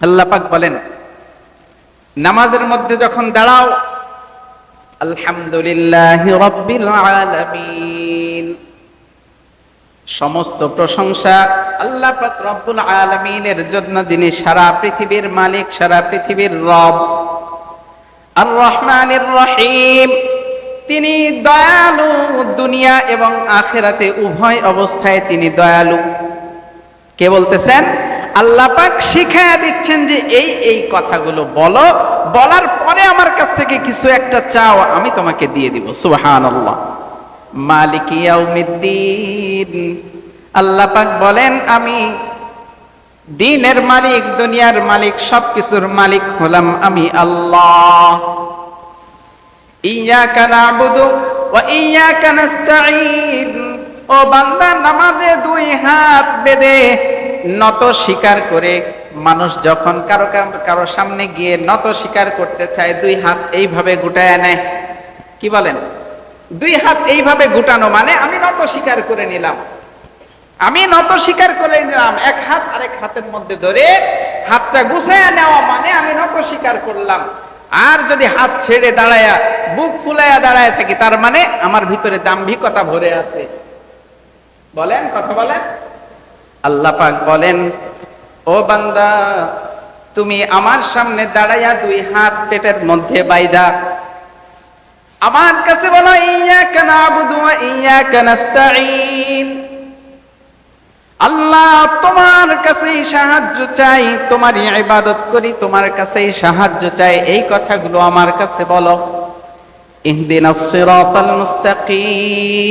আল্লাহ পাক বলেন, নামাজের মধ্যে যখন দাঁড়াও, আলহামদুলিল্লাহ সমস্ত প্রশংসা আল্লাহ রব্বুল আলামিনের জন্য, যিনি সারা পৃথিবীর মালিক, সারা পৃথিবীর রব। আর রহমানির রহিম। তিনি দয়ালু দুনিয়া এবং আখেরাতে উভয় অবস্থায় তিনি দয়ালু। কে বলতেছেন? আল্লাহ পাক শিখায়া দিচ্ছেন যে এই এই কথাগুলো বলো। বলার পরে আমার কাছ থেকে কিছু একটা চাও, আমি তোমাকে দিয়ে দিব। ইয়াউমিদ্দিন। আল্লাহ পাক বলেন, আমি দিনের মালিক, দুনিয়ার মালিক, সবকিছুর মালিক হলাম আমি আল্লাহ। ইয়াকা নাবুদু ওয়া ইয়াকা নাস্তাঈন। ও বান্দা, নামাজে দুই হাত বেঁধে নত স্বীকার করে মানুষ যখন কারও কারও সামনে গিয়ে নত স্বীকার করতে চায়, দুই হাত এইভাবে গুটায় নেয় কি বলেন? দুই হাত এইভাবে গুটানো মানে আমি নত স্বীকার করে নিলাম। আমি নত স্বীকার করে নিলাম, এক হাত আরেক হাতের মধ্যে ধরে হাতটা গুছাইয়া নেওয়া মানে আমি নত স্বীকার করলাম। আর যদি হাত ছেড়ে দাঁড়ায়া, বুক ফুলাইয়া দাঁড়ায় থাকি, তার মানে আমার ভিতরে দাম্ভিকতা ভরে আছে। বলেন, কথা বলেন। আল্লাহ পাক বলেন, ও বান্দা, তুমি আমার সামনে দাঁড়াইয়া দুই হাত পেটের মধ্যে বাইদা। আমার কাছে বলো, ইয়াকা নাবুদু ওয়া ইয়াকা নাস্তাঈন। আল্লাহ তোমার কাছেই সাহায্য চাই, তোমারই ইবাদত করি, তোমার কাছেই সাহায্য চাই। এই কথাগুলো আমার কাছে বলো। ইহদিনাস সিরাতাল মুস্তাকিম।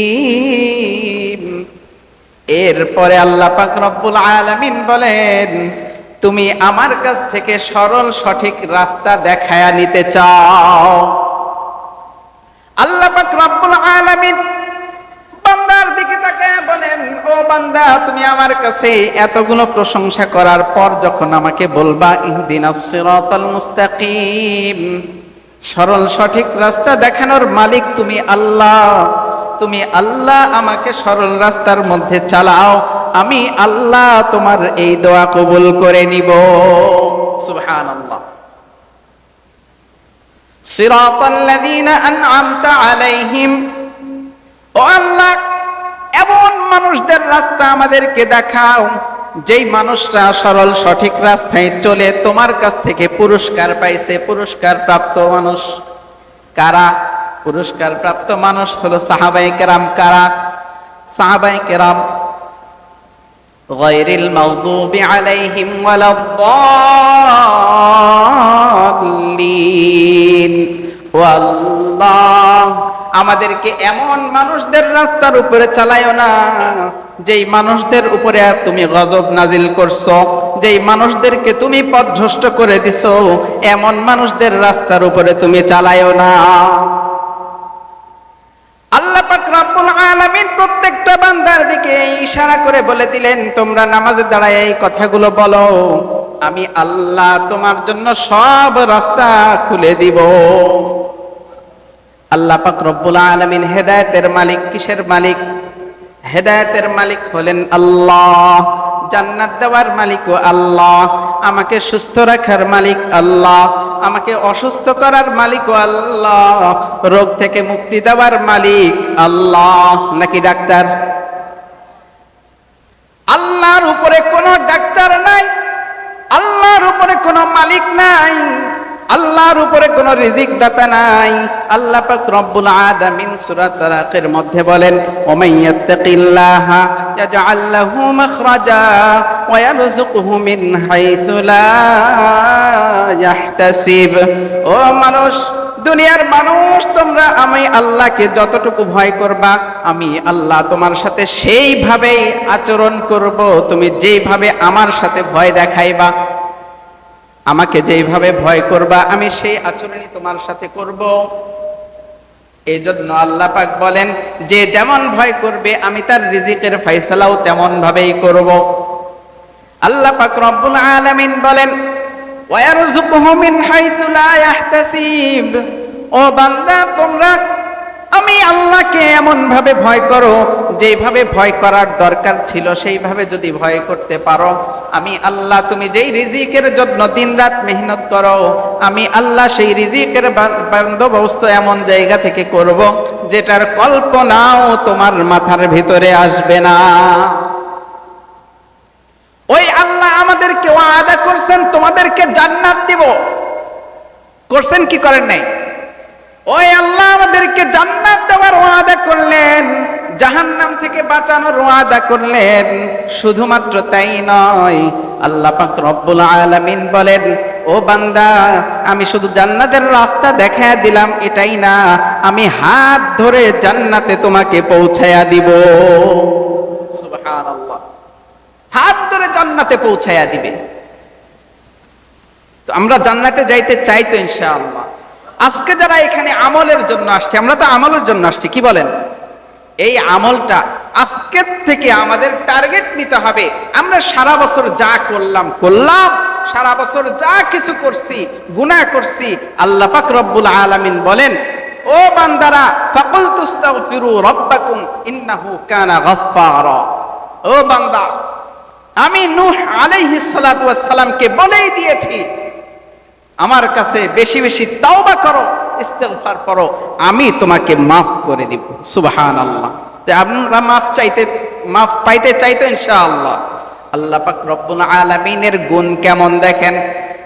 এরপরে আল্লাহ পাক রব্বুল আলামিন বলেন, তুমি আমার কাছ থেকে সরল সঠিক রাস্তা দেখায়া নিতে চাও। আল্লাহ পাক রব্বুল আলামিন বান্দার দিকে তাকায় বলেন, ও বান্দা, তুমি আমার কাছে এতগুলো প্রশংসা করার পর যখন আমাকে বলবা ইহদিনাস সিরাতাল মুস্তাকিম, সরল সঠিক রাস্তা দেখানোর মালিক তুমি আল্লাহ। তুমি আল্লাহ আমাকে সরল রাস্তার মধ্যে চালাও, আমি আল্লাহ তোমার এই দোয়া কবুল করে নিব। সিরাতাল্লাযীনা আন'আমতা আলাইহিম। ও আল্লাহ, এমন মানুষদের রাস্তা আমাদেরকে দেখাও, যেই মানুষটা সরল সঠিক রাস্তায় চলে তোমার কাছ থেকে পুরস্কার পাইছে, পুরস্কার প্রাপ্ত মানুষ। কারা? পুরস্কার প্রাপ্ত মানুষ হলো সাহাবাই কেরাম কারা সাহাবাই কেরাম غير المغضوب عليهم ولا الضالين والله আমাদেরকে এমন মানুষদের রাস্তার উপরে চালায়ও না যেই মানুষদের উপরে আর তুমি গজব নাজিল করছো যেই মানুষদেরকে তুমি পথভ্রষ্ট করে দিছো এমন মানুষদের রাস্তার উপরে তুমি চালায়ও না আল্লাহ পাক রব্বুল আলামিন প্রত্যেকটা বান্দার দিকে ইশারা করে বলে দিলেন, তোমরা নামাজে দাঁড়ায় এই কথাগুলো বলো। আমি আল্লাহ তোমার জন্য সব রাস্তা খুলে দিব। আল্লাহ পাক রব্বুল আলামিন হেদায়েতের মালিক কিসের মালিক? হেদায়েতের মালিক হলেন আল্লাহ। জান্নাত দেওয়ার মালিকও আল্লাহ, আমাকে সুস্থ রাখার মালিক আল্লাহ, আমাকে অসুস্থ করার মালিকও আল্লাহ, রোগ থেকে মুক্তি দেওয়ার মালিক আল্লাহ, নাকি ডাক্তার? আল্লাহর উপরে কোনো ডাক্তার নাই, আল্লাহর উপরে কোনো মালিক নাই। আল্লাহর উপরে কোনো রিজিক দাতা নাই। আল্লাহ পাক রব্বুল আলামিন সূরা তালাকের মধ্যে বলেন, ওমান ইয়াত্তাকিল্লাহা ইয়াজআল লাহু মাখরাজা ওয়া ইয়ারযুকহু মিন হাইসু লা ইয়াহতাসিব ও মানুষ, দুনিয়ার মানুষ, তোমরা আমি আল্লাহকে যতটুকু ভয় করবা, আমি আল্লাহ তোমার সাথে সেইভাবেই আচরণ করব। তুমি যেইভাবে আমার সাথে ভয় দেখাইবা আমাকে যেইভাবে ভয় করবা, আমি সেই আচরণই তোমার সাথে করব। এই জন্য আল্লাহ পাক বলেন, যে যেমন ভয় করবে, আমি তার রিজিকের ফয়সালাও তেমন ভাবেই করব। আল্লাহ পাক রব্বুল আলামিন বলেন, ওয়ারযুকহু মিন হাইসু লা ইয়াহতাসিব। ও বান্দা, তোমরা আল্লাহকে এমন ভাবে ভয় করো, যেভাবে ভয় করার দরকার ছিল, সেইভাবে যদি ভয় করতে পারো, আমি আল্লাহ, তুমি যেই রিজিকের জন্য দিনরাত মেহনত করো, আমি আল্লাহ সেই রিজিকের বন্দোবস্ত এমন জায়গা থেকে করব, যেটার কল্পনাও তোমার মাথার ভিতরে আসবে না। ওই আল্লাহ আমাদেরকে ওয়াদা করছেন, তোমাদেরকে জান্নাত দিব। করছেন কি করেন নাই? ওই আল্লাহ আমাদেরকে জান্নাত দেওয়ার ওয়াদা করলেন, জাহান্নাম থেকে বাঁচানোর ওয়াদা করলেন। শুধুমাত্র তাই নয়, আল্লাহ পাক রব্বুল আলামিন বলেন, ও বান্দা, আমি শুধু জান্নাতের রাস্তা দেখায় দিলাম, এটাই না, আমি হাত ধরে জান্নাতে তোমাকে পৌঁছায়া দিব। হাত ধরে জান্নাতে পৌঁছায়া দিবে। আমরা জান্নাতে যাইতে চাই তো ইনশাআল্লাহ। আজকে যারা এখানে আমলের জন্য আসছে, আমরা তো আমলের জন্য আসছি, কি বলেন? এই আমলটা আজকের থেকে আমাদের টার্গেট নিতে হবে। আমরা সারা বছর যা করলাম করলাম। সারা বছর যা কিছু করছি, গুনাহ করছি, আল্লাহ পাক রব্বুল আলামিন বলেন, ও বান্দারা ফাকুল তুস্তাগফিরু রাব্বাকুম ইন্নাহু কানা গাফফারা। ও বান্দা, আমি নূহ আলাইহিস সালাতু ওয়াস সালামকে বলেই দিয়েছি আমার কাছে বেশি বেশি তাওবা করো, ইস্তেগফার করো, আমি তোমাকে মাফ করে দিব। সুবহানাল্লাহ। তো আপনারা মাফ চাইতে, মাফ পাইতে চাইতো ইনশাআল্লাহ। আল্লাহ পাক রব্বুল আলামিনের গুণ কেমন দেখেন?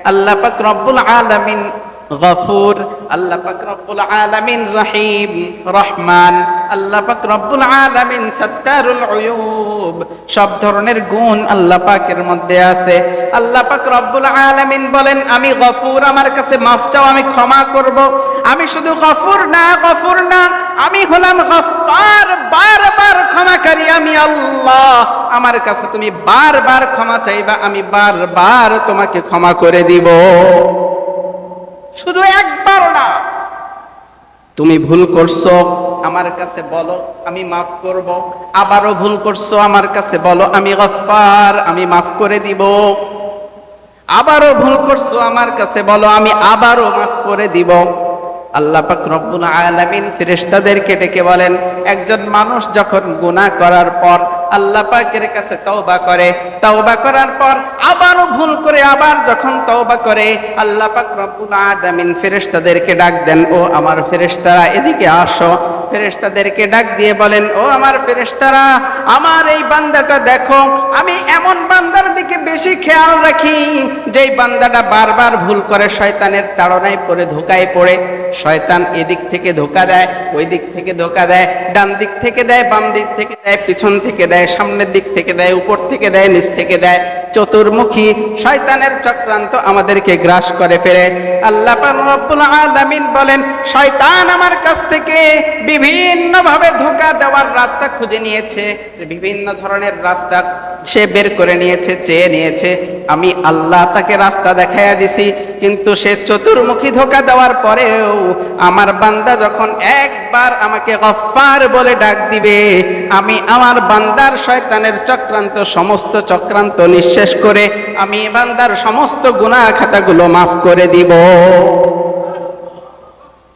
আল্লাহ পাক রব্বুল আলামিন গফুর, আল্লাহ পাক রব্বুল আলামিন রহিম, রহমান, আল্লাহ পাক রব্বুল আলামিন সত্তারুল উয়ুব, সব ধরনের গুণ আল্লাহ পাকের মধ্যে আছে। আল্লাহ পাক রব্বুল আলামিন বলেন, আমি গফুর, আমার কাছে মাফ চাও, আমি ক্ষমা করব। আমি শুধু গফুর না গফুর না, আমি হলাম গফফার, বারবার ক্ষমাকারী আমি আল্লাহ। আমার কাছে তুমি বারবার ক্ষমা চাইবা, আমি বারবার তোমাকে ক্ষমা করে দিব। শুধু একবার না। তুমি ভুল করছ। আমার কাছে বলো আমি মাফ করব। আবারও ভুল করছ আমার কাছে বলো আমি গফফার আমি মাফ করে দিব। আবারও ভুল করছ আমার কাছে বলো আমি আবারও মাফ করে দিব। আল্লাহ পাক রব্বুল আলামিন ফেরেশতাদেরকে ডেকে বলেন একজন মানুষ যখন গুনাহ করার পর আল্লাহ পাকের কাছে তওবা করে। তওবা করার পর আবারও ভুল করে আবার যখন তওবা করে, আল্লাহ পাক রব্বুল আলামিন ফেরেশতাদেরকে ডাক দেন, ও আমার ফেরেশতারা, এদিকে আসো। ফেরেশতাদেরকে ডাক দিয়ে বলেন, ও আমার ফেরেশতারা, আমার এই বান্দাটা দেখো, আমি এমন বান্দার দিকে বেশি খেয়াল রাখি, যেই বান্দাটা বারবার ভুল করে শয়তানের তাড়নায় পড়ে, ধোকায় পড়ে। শয়তান এদিক থেকে ধোকা দেয় ওই দিক থেকে ধোকা দেয় ডান দিক থেকে দেয় বাম দিক থেকে দেয়, পিছন থেকে দেয় সামনের দিক থেকে দেয়, উপর থেকে দেয়, নিচ থেকে দেয়। চতুর্মুখী শয়তানের চক্রান্ত আমাদেরকে গ্রাস করে ফেলে। আল্লাহ আলামিন বলেন, শয়তান আমার কাছ থেকে বিভিন্ন ভাবে ধোকা দেওয়ার রাস্তা খুঁজে নিয়েছে। বিভিন্ন ধরনের রাস্তা সে বের করে নিয়েছে, চেয়ে নিয়েছে। আমি আল্লাহ তাকে রাস্তা দেখাইয়া দিছি, কিন্তু সে চতুর্মুখী ধোকা দেওয়ার পরেও আমার বান্দা যখন একবার আমাকে গফফার বলে ডাক দিবে, আমি আমার বান্দার ইমানদার শয়তানের চক্রান্ত, সমস্ত চক্রান্ত নিঃশেষ করে আমি ইমানদার সমস্ত গুণা খাতাগুলো মাফ করে দিব।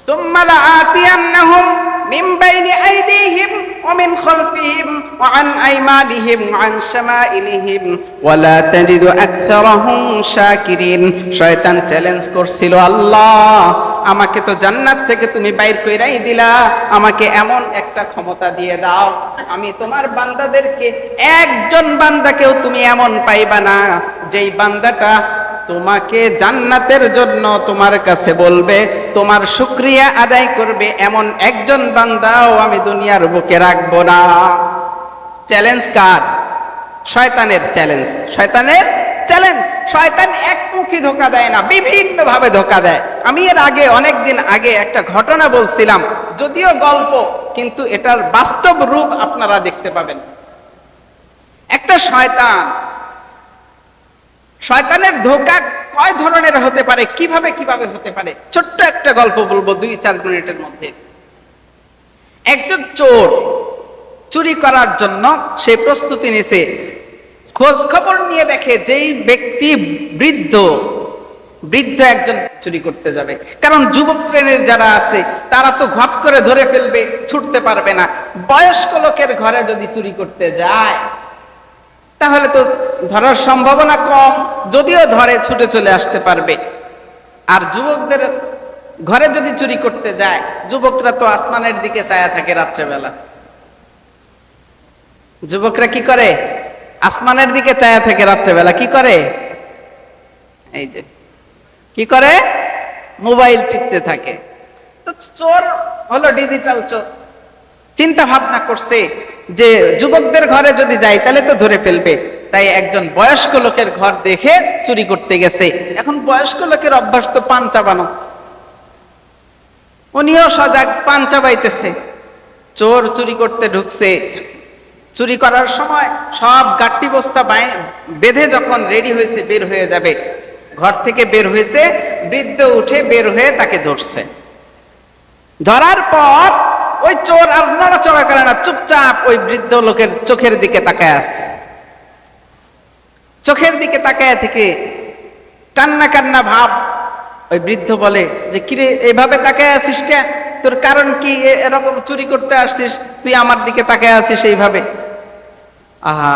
সুম্মালা আতিয়ান্নাহুম মিম বাইনি আইদিহিম। ومن خلفهم وعن أيمانهم وعن شمائلهم ولا تجد أكثرهم شاكرين শয়তান চ্যালেঞ্জ করছিল আল্লাহ আমাকে তো জান্নাত থেকে তুমি বাইর কইরাই দিলা আমাকে এমন একটা ক্ষমতা দিয়ে দাও আমি তোমার বান্দাদেরকে একজন বান্দাকেও তুমি এমন পাইবা না যেই বান্দাটা তোমাকে জান্নাতের জন্য তোমার কাছে বলবে, তোমার শুক্রিয়া আদায় করবে এমন একজন বান্দাও আমি দুনিয়ার বুকে রাখব না। চ্যালেঞ্জ কার? শয়তানের চ্যালেঞ্জ শয়তানের চ্যালেঞ্জ শয়তান একমুখী ধোকা দেয় না বিভিন্ন ভাবে ধোকা দেয়। আমি এর আগে অনেক দিন আগে একটা ঘটনা বলছিলাম, যদিও গল্প, কিন্তু এটার বাস্তব রূপ আপনারা দেখতে পাবেন। একটা শয়তান শয়তানের ধোকা কয় ধরনের হতে পারে, কীভাবে কীভাবে হতে পারে? ছোট্ট একটা গল্প বলব দুই চার মিনিটের মধ্যে। একজন চোর চুরি করার জন্য সে প্রস্তুতি নিছে। খোঁজ খবর নিয়ে দেখে যেই ব্যক্তি বৃদ্ধ বৃদ্ধ একজন চুরি করতে যাবে। কারণ যুবক শ্রেণির যারা আছে, তারা তো ঘপ করে ধরে ফেলবে, ছুটতে পারবে না। বয়স্ক লোকের ঘরে যদি চুরি করতে যায় তাহলে তো ধরার সম্ভাবনা কম, যদিও ধরে ছুটে চলে আসতে পারবে। আর যুবকদের ঘরে যদি চুরি করতে যায়, যুবকরা তো আসমানের দিকে ছায়া থাকে রাত্রেবেলা। যুবকরা কি করে? আসমানের দিকে ছায়া থাকে রাত্রেবেলা, কি করে? এই যে, কি করে? মোবাইল টিপতে থাকে। তো চোর হলো ডিজিটাল চোর। চিন্তা ভাবনা করছে যে যুবকদের ঘরে যদি যাই তাহলে তো ধরে ফেলবে। তাই একজন বয়স্ক লোকের ঘর দেখে চুরি করতে গেছে। এখন বয়স্ক লোকের অভ্যাস তো পান চাবানো। উনিও সজাগ পান চাবাইতেছে। চোর চুরি করতে ঢুকছে। চুরি করার সময় সব গাট্টি বস্তা বেঁধে যখন রেডি হয়েছে, বের হয়ে যাবে। ঘর থেকে বের হয়েছে, বৃদ্ধ উঠে বের হয়ে তাকে ধরছে। ধরার পর ওই চোর আর নড়াচড়া করে না, চুপচাপ ওই বৃদ্ধ লোকের চোখের দিকে তাকায় আছে। চোখের দিকে তাকায় থেকে কান্না কান্না ভাব, ওই বৃদ্ধ বলে যে, কিরে, এভাবে তাকায় আছিস কে তোর কারণ কি? এরকম চুরি করতে আসছিস? তুই আমার দিকে তাকায় আছিস এইভাবে? আহা,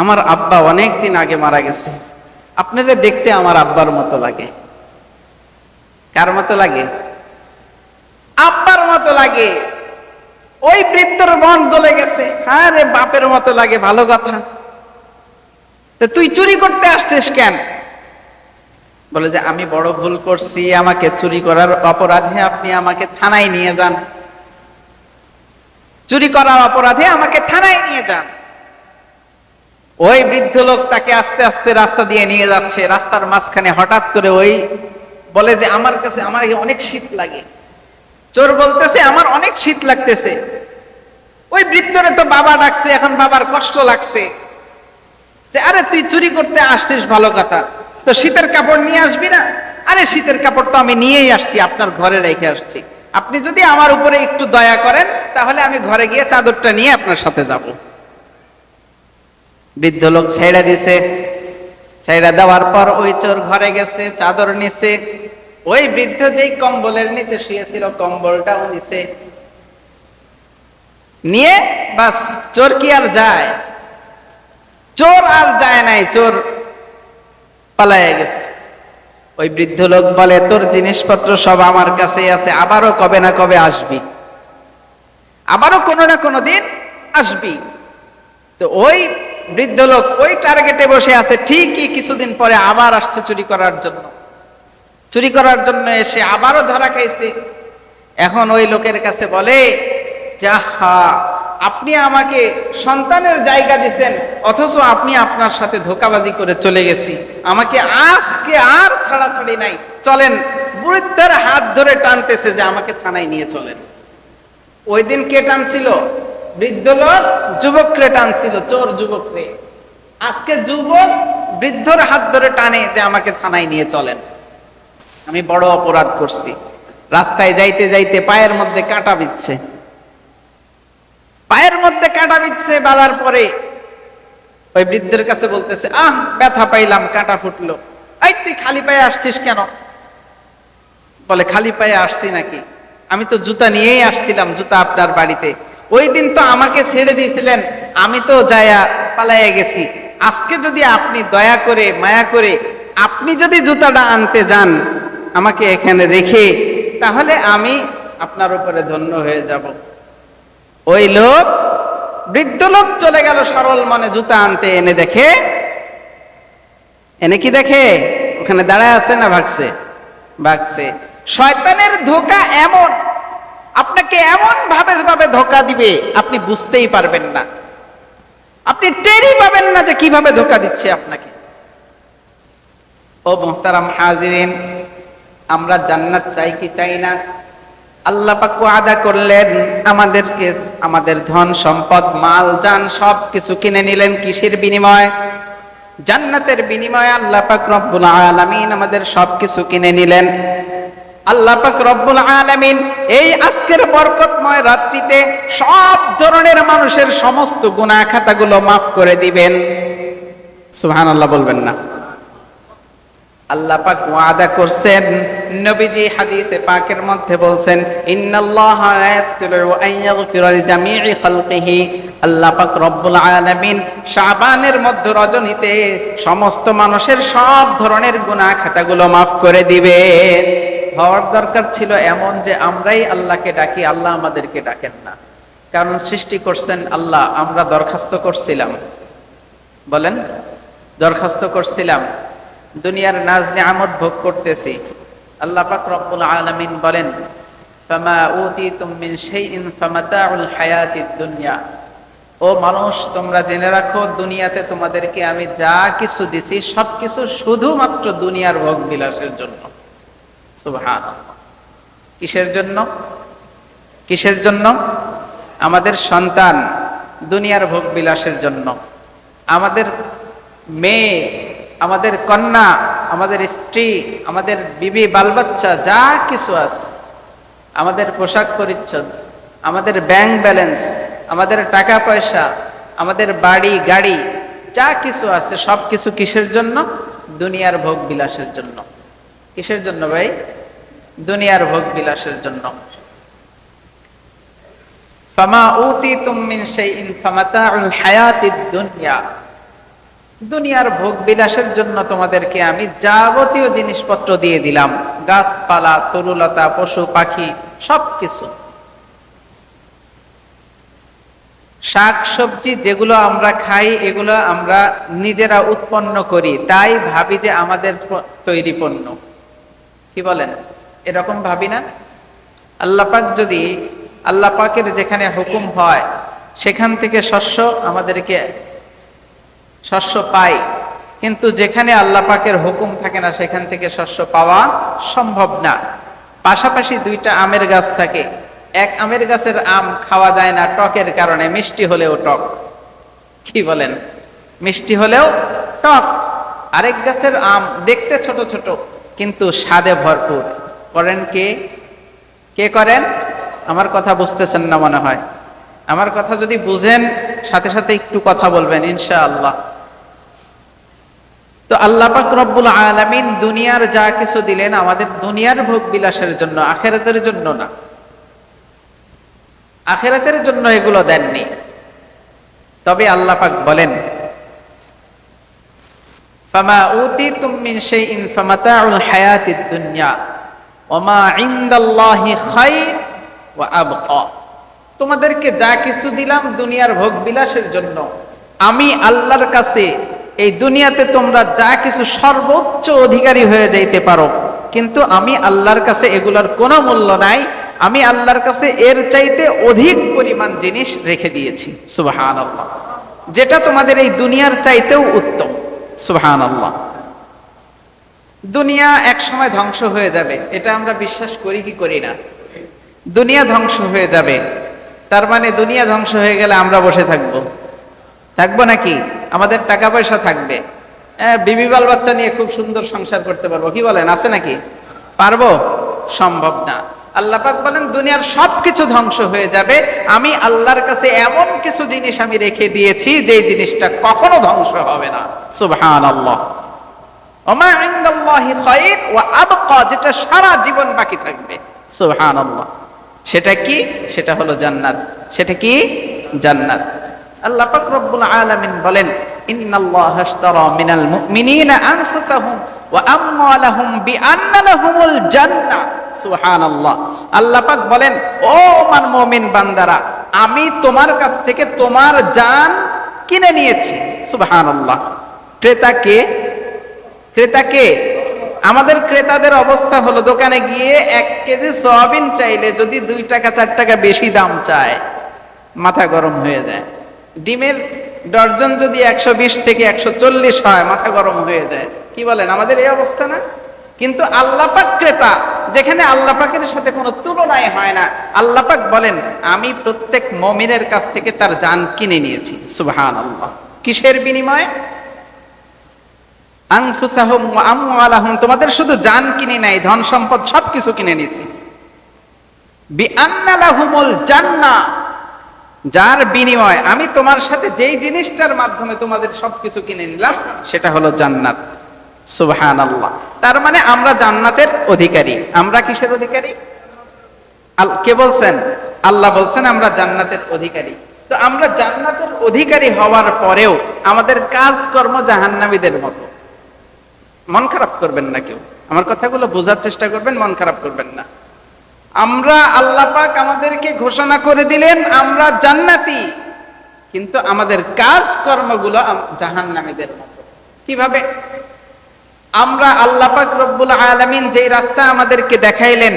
আমার আব্বা অনেক দিন আগে মারা গেছে। আপনারা দেখতে আমার আব্বার মতো লাগে। কার মতো লাগে? আব্বার মতো লাগে। ওই বৃদ্ধর মন গলে গেছে। হ্যাঁ রে, বাপের মতো লাগে, ভালো কথা। তুই চুরি করতে আসছিস কেন? বলে যে, আমি বড় ভুল করছি, আমাকে চুরি করার অপরাধে আপনি আমাকে থানায় নিয়ে যান। চুরি করার অপরাধে আমাকে থানায় নিয়ে যান। ওই বৃদ্ধ লোক তাকে আস্তে আস্তে রাস্তা দিয়ে নিয়ে যাচ্ছে। রাস্তার মাঝখানে হঠাৎ করে ওই বলে যে, আমার কাছে, আমার অনেক শীত লাগে। চোর বলতেছে, আমার অনেক শীত লাগতেছে। ওই বৃদ্ধরে তো বাবা ডাকছে, এখন বাবার কষ্ট লাগছে। যে, আরে, তুই চুরি করতে আসছিস, ভালো কথা। তো শীতের কাপড় নিয়ে আসবি না? আরে, শীতের কাপড় তো আমি নিয়েই আসছি, আপনার ঘরে রেখে আসছি। আপনি যদি আমার উপরে একটু দয়া করেন, তাহলে আমি ঘরে গিয়ে চাদরটা নিয়ে আপনার সাথে যাব। বৃদ্ধ লোক ছেড়ে দিছে। ছেড়ে দেওয়ার পর ওই চোর ঘরে গেছে, চাদর নিছে। ওই বৃদ্ধ যেই কম্বলের নিচে শুয়েছিল কম্বলটাও নিছে নিয়ে বাস, চোর কি আর যায়? চোর আর যায় নাই, চোর পালায় গেছে। ওই বৃদ্ধ লোক বলে, তোর জিনিসপত্র সব আমার কাছে আছে, আবারও কবে না কবে আসবি। আবারও কোনো না কোনো দিন আসবি। তো ওই বৃদ্ধ লোক ওই টার্গেটে বসে আছে, ঠিকই কিছুদিন পরে আবার আসছে চুরি করার জন্য। চুরি করার জন্য এসে আবারও ধরা খাইছে। এখন ওই লোকের কাছে বলে, যাহা, আপনি আমাকে সন্তানের জায়গা দিছেন, অথচ আপনি আপনার সাথে ধোকাবাজি করে চলে গেছি। আমাকে আজকে আর ছাড়াছাড়ি নাই। চলেন, বৃদ্ধের হাত ধরে টানতেছে যে আমাকে থানায় নিয়ে চলেন। ওই দিন কে টানছিল? বৃদ্ধ লোক যুবকরে টানছিল, চোর যুবকরে আজকে যুবক বৃদ্ধর হাত ধরে টানে যে আমাকে থানায় নিয়ে চলেন। আমি বড় অপরাধ করছি। রাস্তায় যাইতে যাইতে পায়ের মধ্যে কাঁটা বিচ্ছে পায়ের মধ্যে কাঁটা বিচ্ছে বাঁধার পরে ওই বৃদ্ধের কাছে বলতেছে, আহ, ব্যথা পাইলাম, কাঁটা ফুটলো। এই, তুই খালি পায়ে আসছিস কেন? বলে, খালি পায়ে আসছি নাকি? আমি তো জুতা নিয়েই আসছিলাম, জুতা আপনার বাড়িতে। ওই দিন তো আমাকে ছেড়ে দিয়েছিলেন, আমি তো যায়া পালাইয়া গেছি। আজকে যদি আপনি দয়া করে, মায়া করে, আপনি যদি জুতাটা আনতে যান আমাকে এখানে রেখে, তাহলে আমি আপনার উপরে ধন্য হয়ে যাব। ওই লোক, বৃদ্ধ লোক চলে গেল সরল মনে জুতা আনতে, এনে দেখে, এনে কি দেখে? ওখানে দাঁড়ায় আছে না ভাগছে? ভাগছে। শয়তানের ধোকা এমন, আপনাকে এমন ভাবে ভাবে ধোকা দিবে, আপনি বুঝতেই পারবেন না। আপনি টেরই পাবেন না যে কীভাবে ধোকা দিচ্ছে আপনাকে। ও মোহতারাম হাজিরিন আমরা জান্নাত চাই কি চাই না? আল্লাহ পাক ওয়াদা করলেন, আমাদেরকে আমাদের ধন, সম্পদ, মাল জান সব কিছু কিনে নিলেন কিসের বিনিময়? জান্নাতের বিনিময়ে আল্লাহ পাক রব্বুল আলামিন আমাদের সব কিছু কিনে নিলেন। আল্লাহ পাক রব্বুল আলামিন এই আজকের বরকতময় রাত্রিতে সব ধরনের মানুষের সমস্ত গুনাহ খাতাগুলো মাফ করে দিবেন। সুবহানাল্লাহ বলবেন না। আল্লাহ পাক ওয়াদা করছেন। নবীজি হাদিসে পাকের মধ্যে বলছেন, ইন্নাল্লাহ ইয়াতলু আন ইয়াগফিরা খালকিহি। আল্লাহ পাক রব্বুল আলামিন শাবানের মধ্যে রজনীতে সমস্ত মানুষের সব ধরনের গুনাহ খাতাগুলো মাফ করে দিবেন। হওয়ার দরকার ছিল এমন যে আমরাই আল্লাহকে ডাকি, আল্লাহ আমাদেরকে ডাকেন না। কারণ সৃষ্টি করছেন আল্লাহ, আমরা দরখাস্ত করছিলাম। বলেন, দরখাস্ত করছিলাম। দুনিয়ার নাজ নিয়ামত ভোগ করতেছি। আল্লাহ পাক রব্বুল আলামিন বলেন, ফামা উতিতুম মিন শাইইন ফামাতাউল হায়াতিদ দুনিয়া। ও মানুষ, তোমরা জেনে রাখো, দুনিয়াতে তোমাদেরকে আমি যা কিছু দিছি, সবকিছু শুধুমাত্র দুনিয়ার ভোগ বিলাসের জন্য। সুবহানাল্লাহ। কিসের জন্য? কিসের জন্য? আমাদের সন্তান দুনিয়ার ভোগ বিলাসের জন্য। আমাদের মেয়ে আমাদের কন্যা, আমাদের স্ত্রী, আমাদের বিবি, বালবাচ্চা, যা কিছু আছে, আমাদের পোশাক পরিচ্ছদ, আমাদের ব্যাংক ব্যালেন্স আমাদের টাকা পয়সা, আমাদের বাড়ি, গাড়ি, যা কিছু আছে, সব কিছু কিসের জন্য? দুনিয়ার ভোগ বিলাসের জন্য। কিসের জন্য ভাই? দুনিয়ার ভোগ বিলাসের জন্য। ফামা উতিতুম মিন শাইইন ফামাতাউল হায়াতি দুনিয়া। দুনিয়ার ভোগ বিলাসের জন্য তোমাদেরকে আমি যাবতীয় জিনিসপত্র দিয়ে দিলাম। গাছপালা, তরুলতা, পশু, পাখি, সবকিছু। শাক সবজি যেগুলো আমরা খাই, এগুলো আমরা নিজেরা উৎপন্ন করি। তাই ভাবি যে আমাদের তৈরি পণ্য। কি বলেন? এরকম ভাবি না? আল্লাহ পাক যদি, আল্লাহ পাকের যেখানে হুকুম হয়, সেখান থেকে শস্য আমাদেরকে শস্য পাই। কিন্তু যেখানে আল্লাহ পাকের হুকুম থাকে না, সেখান থেকে শস্য পাওয়া সম্ভব না। পাশাপাশি দুইটা আমের গাছ থাকে। এক আমের গাছের আম খাওয়া যায় না টকের কারণে, মিষ্টি হলেও টক। কি বলেন? মিষ্টি হলেও টক। আরেক গাছের আম দেখতে ছোট ছোট, কিন্তু স্বাদে ভরপুর। করেন কে? কে করেন? আমার কথা বুঝতেছেন না মনে হয়। আমার কথা যদি বুঝেন, সাথে সাথে একটু কথা বলবেন, ইনশাআল্লাহ। তো আল্লাহ পাক রব্বুল আলামিন দুনিয়ার যা কিছু দিলেন আমাদের দুনিয়ার ভোগ বিলাসের জন্য, আখেরাতের জন্য না। আখেরাতের জন্য এগুলো দেননি। তবে আল্লাহ পাক বলেন, ফামা উতিতুম মিন শাইইন ফামাতাউল হায়াতিদ দুনিয়া, ওমা ইনদাল্লাহি খায়র ওয়া তোমাদেরকে যা কিছু দিলাম দুনিয়ার ভোগ বিলাসের জন্য, আমি আল্লাহর কাছে এই দুনিয়াতে তোমরা যা কিছু সর্বোচ্চ অধিকারী হয়ে যাইতে পারো। কিন্তু আমি আল্লাহর কাছে এগুলার কোনো মূল্য নাই। আমি আল্লাহর কাছে এর চাইতে অধিক পরিমাণ জিনিস রেখে দিয়েছি। সুবহানাল্লাহ। যেটা তোমাদের এই দুনিয়ার চাইতেও উত্তম। সুবহানাল্লাহ। দুনিয়া এক সময় ধ্বংস হয়ে যাবে। এটা আমরা বিশ্বাস করি কি করি না। দুনিয়া ধ্বংস হয়ে যাবে। তার মানে দুনিয়া ধ্বংস হয়ে গেলে আমরা বসে থাকব। থাকব নাকি? আমাদের টাকা পয়সা থাকবে। হ্যাঁ, বিবি বাল বাচ্চা নিয়ে খুব সুন্দর সংসার করতে পারব। কি বলেন আছে নাকি? পারব? সম্ভব না। আল্লাহ পাক বলেন দুনিয়ার সবকিছু ধ্বংস হয়ে যাবে। আমি আল্লাহর কাছে এমন কিছু জিনিস আমি রেখে দিয়েছি যে জিনিসটা কখনো ধ্বংস হবে না। ওয়া আবকা যেটা সারা জীবন বাকি থাকবে। সুবহানাল্লাহ। সেটা কি? সেটা হলো জান্নাত। সেটা কি? জান্নাত। আল্লাহ পাক রব্বুল আলামিন বলেন, ইন্নাল্লাহা আশতারা মিনাল মুমিনিনা আনফুসাহুম ওয়া আমওয়ালাহুম বিআন্না লাহুমুল জান্নাহ সুবহানাল্লাহ। আল্লাহ পাক বলেন, ও আমার মুমিন বান্দারা, আমি তোমার কাছ থেকে তোমার জান কিনে নিয়েছি। সুবহানাল্লাহ। ক্রেতা কে? ক্রেতা কে? আমাদের ক্রেতাদের অবস্থা হলো, দোকানে গিয়ে এক কেজি সয়াবিন চাইলে যদি দুই টাকা, চার টাকা বেশি দাম চায়, মাথা গরম হয়ে যায়। ডিমের ডর্জন যদি একশো বিশ থেকে একশো চল্লিশ হয়, মাথা গরম হয়ে যায়। কি বলেন? আমাদের এই অবস্থা না? কিন্তু আল্লাপাক ক্রেতা, যেখানে আল্লাপাকের সাথে কোনো তুলনায় হয় না আল্লাপাক বলেন, আমি প্রত্যেক মমিনের কাছ থেকে তার জান কিনে নিয়েছি। সুবহান আল্লাহ কিসের বিনিময়ে? আমওয়ালাহুম, তোমাদের শুধু জান কিনে নাই, ধন সম্পদ সবকিছু কিনে নিছি বিআন্না লাহুমুল জান্নাহ যার বিনিময় আমি তোমার সাথে যেই জিনিসটার মাধ্যমে তোমাদের সবকিছু কিনে নিলাম, সেটা হলো জান্নাত। সুবহান আল্লাহ তার মানে আমরা জান্নাতের অধিকারী। আমরা কিসের অধিকারী? কে বলছেন? আল্লাহ বলছেন আমরা জান্নাতের অধিকারী। তো আমরা জান্নাতের অধিকারী হওয়ার পরেও আমাদের কাজকর্ম জাহান্নামীদের মতো। মন খারাপ করবেন না কেউ। আমার কথাগুলো বোঝার চেষ্টা করবেন, মন খারাপ করবেন না। আমরা আল্লাহ পাক আমাদেরকে ঘোষণা করে দিলেন, আমরা জান্নাতি। কিন্তু আমাদের কাজ কর্মগুলো জাহান্নামীদের মতো। কীভাবে? আমরা আল্লাহ পাক রব্বুল আলামিন যেই রাস্তা আমাদেরকে দেখাইলেন,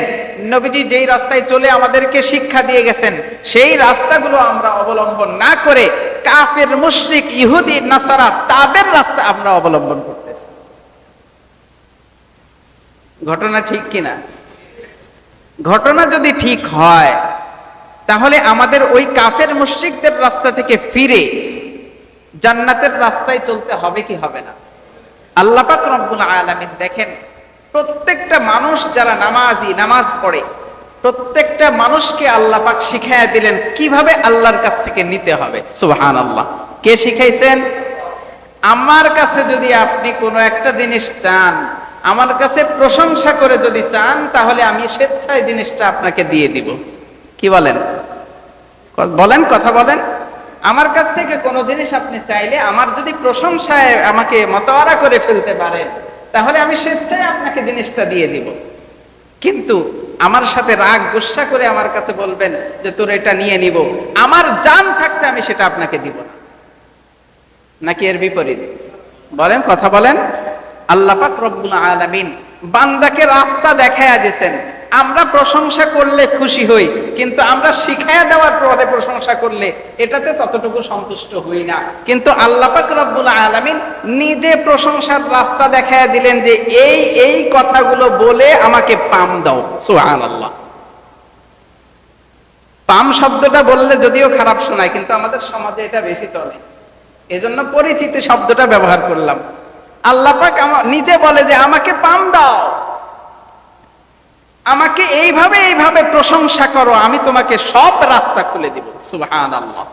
নবীজি যেই রাস্তায় চলে আমাদেরকে শিক্ষা দিয়ে গেছেন, সেই রাস্তাগুলো আমরা অবলম্বন না করে কাফের, মুশরিক, ইহুদি, নাসারা, তাদের রাস্তা আমরা অবলম্বন করতেছি। ঘটনা ঠিক কিনা? ঘটনা যদি ঠিক হয়, তাহলে আমাদের ওই কাফের মুশরিকদের রাস্তা থেকে ফিরে জান্নাতের রাস্তায় চলতে হবে কি হবে না? আল্লাহ পাক রব্বুল আলামিন দেখেন, প্রত্যেকটা মানুষ যারা নামাজি, নামাজ পড়ে, প্রত্যেকটা মানুষকে আল্লাহ পাক শিখাইয়া দিলেন কীভাবে আল্লাহর কাছ থেকে নিতে হবে। সুবহানাল্লাহ। কে শিখাইছেন? আমার কাছে যদি আপনি কোনো একটা জিনিস চান আমার কাছে প্রশংসা করে যদি চান, তাহলে আমি স্বেচ্ছায় জিনিসটা আপনাকে দিয়ে দিব। কি বলেন? বলেন, কথা বলেন। আমার কাছ থেকে কোনো জিনিস আপনি চাইলে আমার যদি প্রশংসায় আমাকে মতওয়ারা করে ফেলতে পারেন, তাহলে আমি স্বেচ্ছায় আপনাকে জিনিসটা দিয়ে দিব। কিন্তু আমার সাথে রাগ, গুসা করে আমার কাছে বলবেন যে, তোর এটা নিয়ে নিব। আমার জান থাকতে আমি সেটা আপনাকে দিব না। নাকি এর বিপরীত? বলেন, কথা বলেন। আল্লাহ পাক রব্বুল আলামিন বান্দাকে রাস্তা দেখায়া দিয়েছেন। আমরা প্রশংসা করলে খুশি হই, কিন্তু আমরা শিখায়া দেওয়ার পরে প্রশংসা করলে এটাতে ততটুকু সন্তুষ্ট হই না। কিন্তু আল্লাহ পাক রব্বুল আলামিন নিজে প্রশংসার রাস্তা দেখায়া দিলেন যে, এই এই কথাগুলো বলে আমাকে পাম দাও। সুবহানাল্লাহ। পাম শব্দটা বললে যদিও খারাপ শোনায়, কিন্তু আমাদের সমাজে এটা বেশি চলে। এজন্য পরিচিতি শব্দটা ব্যবহার করলাম। আল্লাহ পাক নিজে বলে যে, আমাকে পাম দাও। আমাকে এইভাবে এইভাবে প্রশংসা করো, আমি তোমাকে সব রাস্তা খুলে দিব। সুবাহ আল্লাহ